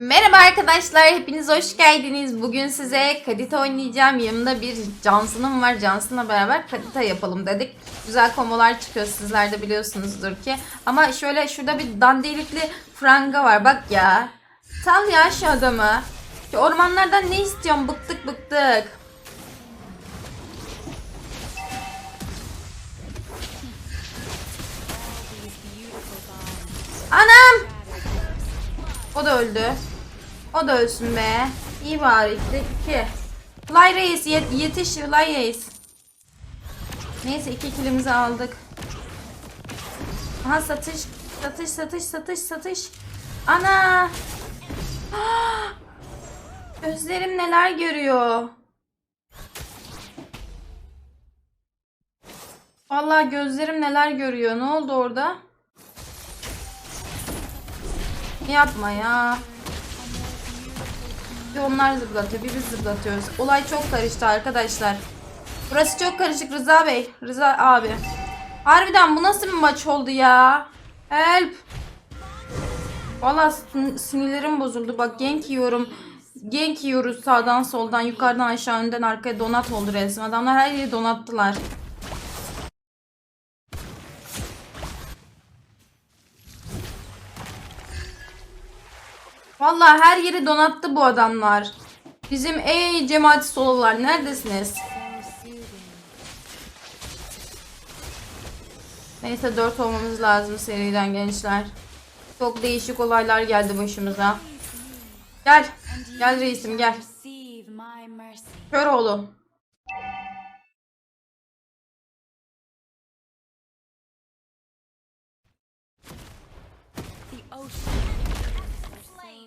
Merhaba arkadaşlar, hepiniz hoş geldiniz. Bugün size Kadita oynayacağım. Yanımda bir Johnson'ım var. Johnson'la beraber Kadita yapalım dedik. Güzel komolar çıkıyor, sizler de biliyorsunuzdur ki. Ama şöyle şurada bir dandelikli franga var, bak ya. Sal ya şu adamı. Şu ormanlardan ne istiyorum? Bıktık bıktık. Anam! O da öldü. O da ölsün be. İyi bari işte iki. Fly Reis yet yetiş Fly Reis. Neyse iki kilimizi aldık. Aha satış. Satış satış satış satış. Ana. Gözlerim neler görüyor. Vallahi gözlerim neler görüyor. Ne oldu orada? Yapma ya. Bir onlar zıplatıyor, bir biz zıplatıyoruz. Olay çok karıştı arkadaşlar. Burası çok karışık Rıza Bey. Rıza abi. Harbiden bu nasıl bir maç oldu ya? Help. Valla sin- sinirlerim bozuldu. Bak gank yiyorum. Gank yiyoruz sağdan soldan yukarıdan aşağı önden arkaya donat oldu resmen. Adamlar her yeri donattılar. Vallahi her yeri donattı bu adamlar. Bizim ey cemaati sololar neredesiniz? Neyse 4 olmamız lazım seriden gençler. Çok değişik olaylar geldi başımıza. Gel. Gel reisim gel. Kör oğlu. The ocean.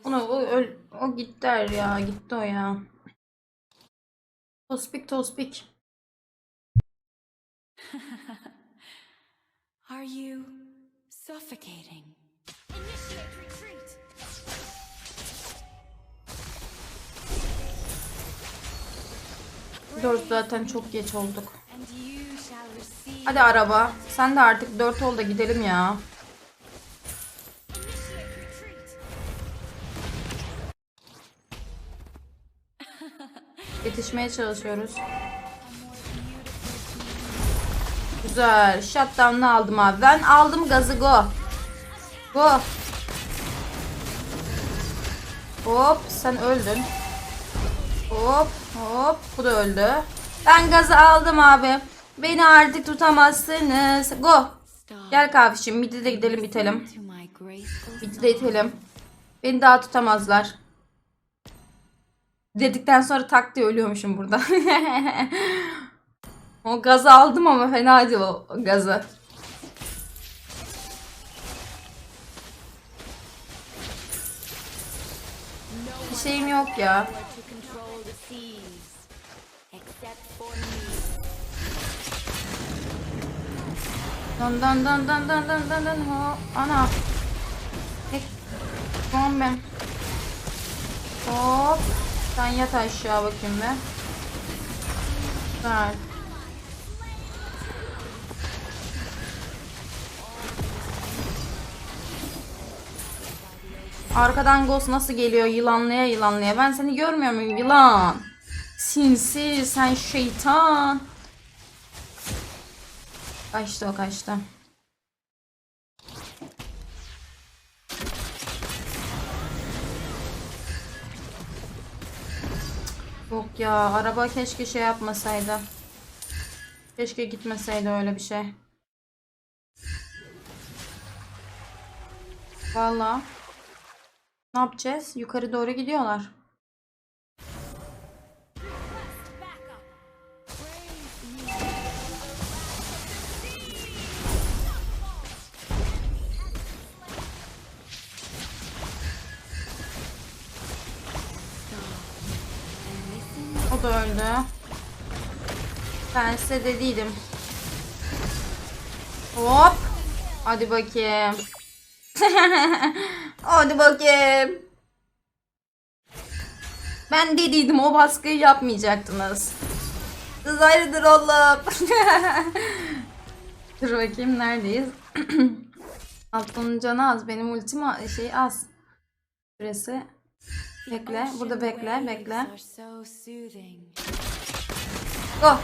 Ona o, öl, o gitti er ya. Gitti o ya. Tospik tospik. Are you suffocating? Initiate retreat. Dört zaten çok geç olduk. Hadi araba. Sen de artık 4 ol da gidelim ya. Yetişmeye çalışıyoruz. Güzel. Shutdown'u aldım abi. Ben aldım gazı go. Go. Hop sen öldün. Hop hop bu da öldü. Ben gazı aldım abi. Beni artık tutamazsınız. Go. Gel kahvişim. Mid'e de gidelim bitelim. Mid'e de itelim. Beni daha tutamazlar. Dedikten sonra tak diye ölüyormuşum burada. o gazı aldım ama fenaydı o gazı. Bir şeyim yok ya. Dın dın dın dın dın dın dın dın ho. Ana. Tek. Ben. Hop. Sen yat aşağı bakayım be. Güzel. Arkadan Ghost nasıl geliyor yılanlaya yılanlaya. Ben seni görmüyor muyum yılan? Sinsi sen şeytan. Kaçtı o kaçtı. Ya araba keşke şey yapmasaydı. Keşke gitmeseydi öyle bir şey. Vallahi. Ne yapacağız? Yukarı doğru gidiyorlar. Da öldü. Ben size dediydim. Hop. Hadi bakayım. Hadi bakayım. Ben dediydim o baskıyı yapmayacaktınız. Siz hayırdır oğlum. Dur bakayım neredeyiz? Altının canı az. Benim ultim şey az. Süresi Bekle. Burada bekle. Bekle. Go.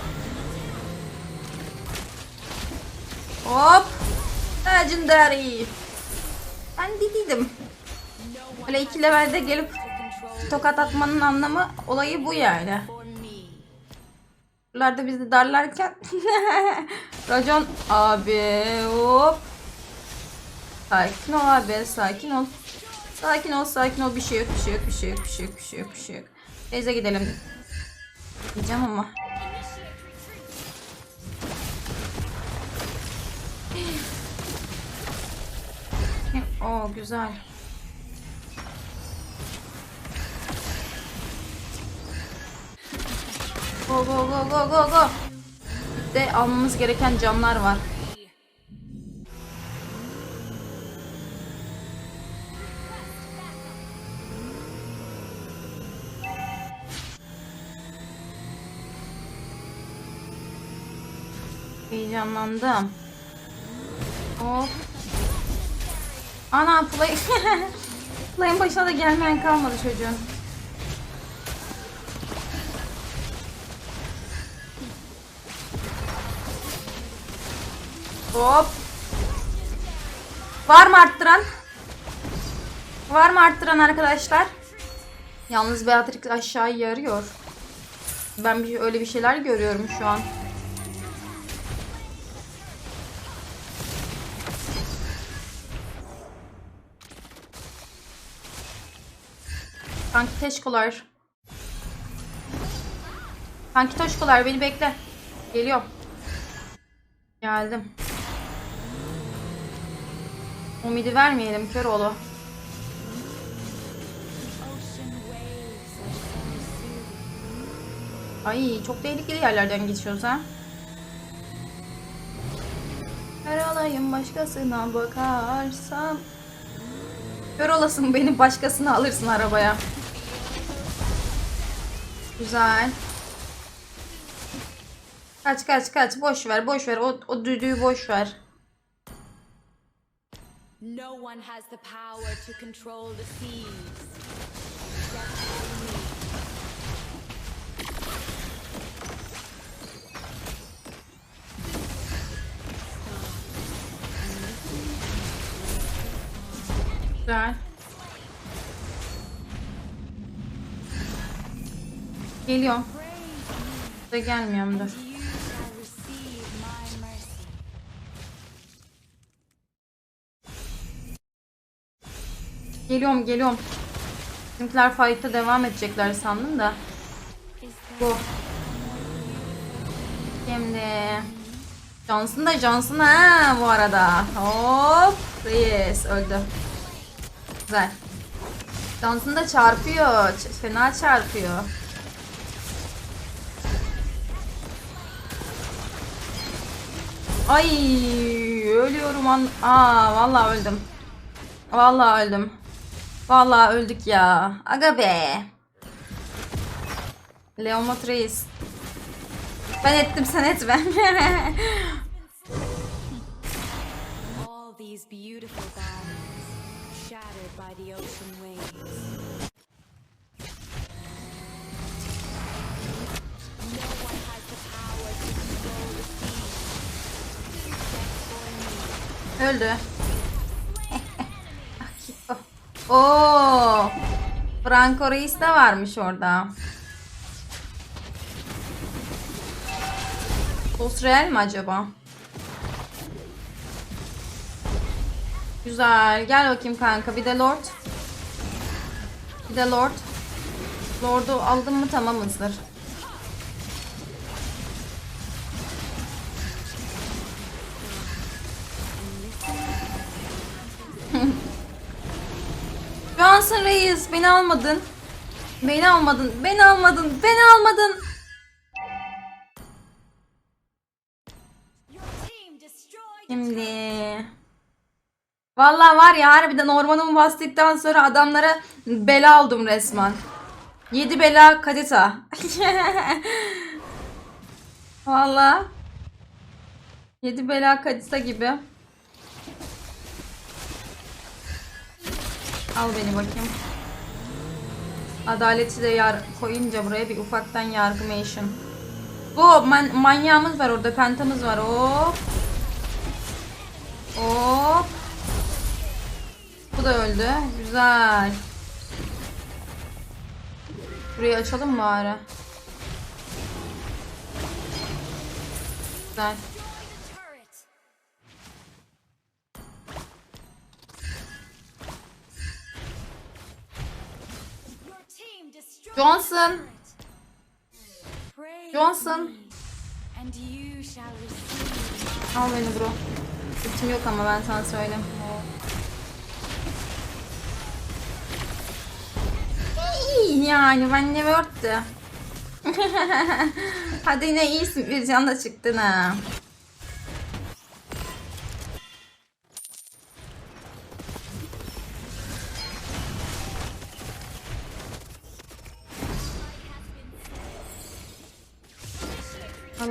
Hop. Legendary. Ben dediydim. Böyle iki levelde gelip tokat atmanın anlamı olayı bu yani. Buralarda bizi darlarken Racon abi hop. Sakin ol abi sakin ol. Sakin ol sakin ol bir şey yok bir şey yok bir şey yok bir şey yok bir şey yok bir şey yok. Teyze gidelim. Diyeceğim ama. Oo güzel. Go go go go go go. De almamız gereken camlar var. Heyecanlandım. Hop. Ana play. Play'in başına da gelmeyen kalmadı çocuğun. Hop. Var mı arttıran? Var mı arttıran arkadaşlar? Yalnız Beatrix aşağıya yarıyor. Ben bir, öyle bir şeyler görüyorum şu an. Kanki teşkolar. Kanki toşkolar beni bekle. Geliyorum. Geldim. Umidi vermeyelim Köroğlu. Ay çok tehlikeli yerlerden geçiyoruz ha. Her olayım başkasına bakarsam. Kör olasın beni başkasına alırsın arabaya. Güzel. Kaç kaç kaç boş ver boş ver o, o düdüğü boş ver. No one has the power to control the seas. Güzel. Geliyorum. Da gelmiyorum dur. Geliyorum geliyorum. Bizimkiler fight'a devam edecekler sandım da. Bu. Şimdi. Johnson da Johnson ha bu arada. Hop. Reis öldü. Güzel. Johnson da çarpıyor. Fena çarpıyor. Ay ölüyorum an. Aa vallahi öldüm. Vallahi öldüm. Vallahi öldük ya. Aga be. Leomot Reis. Ben ettim sen etme. these beautiful gardens shattered by the ocean waves? Öldü. Oo. Franco Reis de varmış orada. Sos Real mi acaba? Güzel. Gel bakayım kanka. Bir de Lord. Bir de Lord. Lord'u aldın mı tamamızdır. Johnson Reis beni almadın. Beni almadın. Beni almadın. Beni almadın. Şimdi. Vallahi var ya harbiden ormanımı bastıktan sonra adamlara bela aldım resmen. 7 bela kadita. Vallahi. 7 bela kadita gibi. Al beni bakayım. Adaleti de yar koyunca buraya bir ufaktan yargımation. Bu man manyağımız var orada. Pentamız var. Hop. Hop. Bu da öldü. Güzel. Burayı açalım mı bari? Güzel. Johnson. Johnson. Al beni bro. Ultim yok ama ben sana söyleyeyim. Yani ben ne word'tu. Hadi yine iyisin bir can da çıktın ha.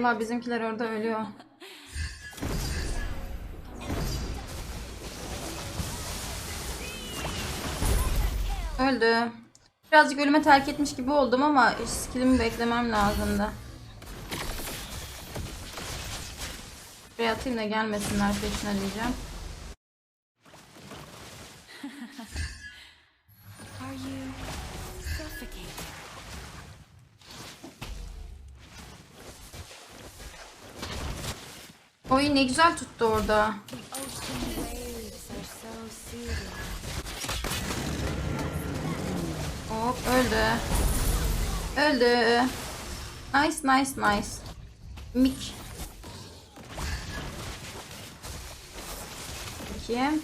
Allah bizimkiler orada ölüyor. Öldü. Birazcık ölüme terk etmiş gibi oldum ama skillimi beklemem lazımdı. Buraya atayım da gelmesinler peşine diyeceğim. Oy ne güzel tuttu orada. Hop öldü. Öldü. Nice nice nice. Mik. Bakayım.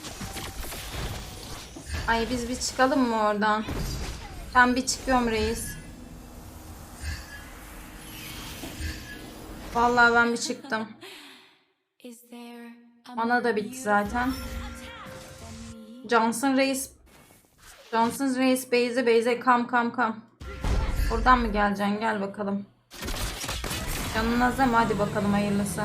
Ay biz bir çıkalım mı oradan? Ben bir çıkıyorum reis. Vallahi ben bir çıktım. Is there a Mana da bitti zaten. Johnson Reis Johnson Reis Beyze Beyze kam kam kam. Oradan mı geleceksin? Gel bakalım. Canın azam hadi bakalım hayırlısı.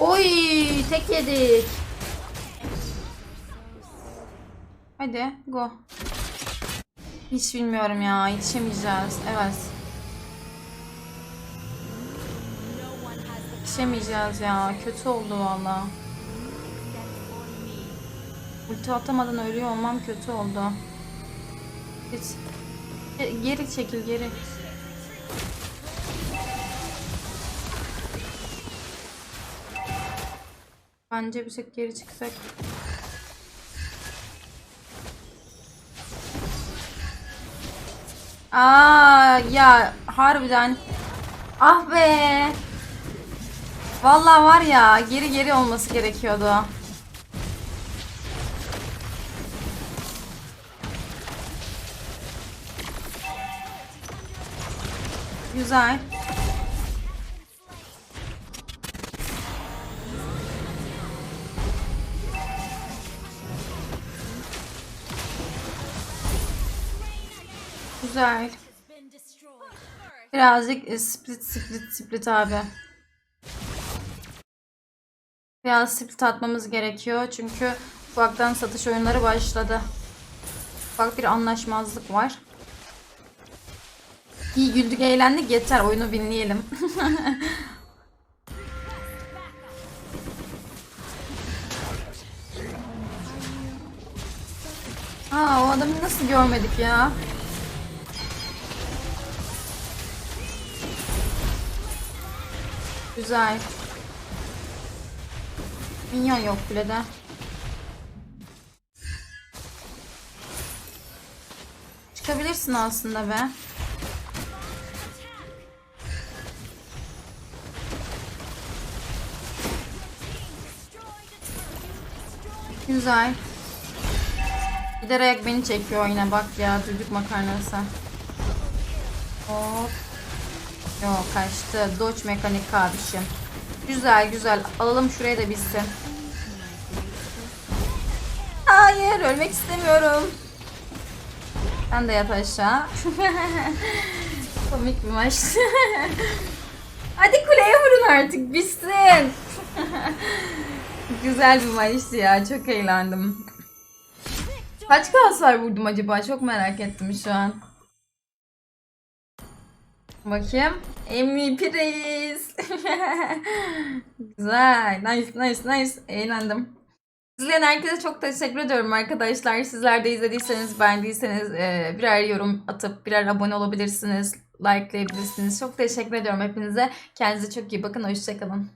Oy tek yedik. Hadi go. Hiç bilmiyorum ya yetişemeyeceğiz. Evet. No one has the Yetişemeyeceğiz ya. Kötü oldu valla. Ulti atamadan ölüyor olmam kötü oldu. Hiç. Ge- Geri çekil geri. Bence bir tek geri çıksak. Aa ya harbiden. Ah be. Vallahi var ya geri geri olması gerekiyordu. Güzel. Güzel. Birazcık e, split split split abi. Biraz split atmamız gerekiyor çünkü ufaktan satış oyunları başladı. Ufak bir anlaşmazlık var. İyi güldük eğlendik yeter oyunu binleyelim. Aa o adamı nasıl görmedik ya? Güzel. Minyon yok kulede. Çıkabilirsin aslında be. Güzel. Giderek beni çekiyor yine bak ya düdük makarnası. Hop. Yok kaçtı. Dodge mekanik kardeşim. Güzel güzel. Alalım şuraya da bitsin. Hayır ölmek istemiyorum. Sen de yat aşağı. Komik bir maç. Hadi kuleye vurun artık bitsin. Güzel bir maçtı ya. Çok eğlendim. Kaç Galatasaray vurdum acaba? Çok merak ettim şu an. Bakayım. MVP reis. Güzel. Nice nice nice. Eğlendim. İzleyen herkese çok teşekkür ediyorum arkadaşlar. Sizler de izlediyseniz, beğendiyseniz e, birer yorum atıp birer abone olabilirsiniz. Likelayabilirsiniz. Çok teşekkür ediyorum hepinize. Kendinize çok iyi bakın. Hoşçakalın.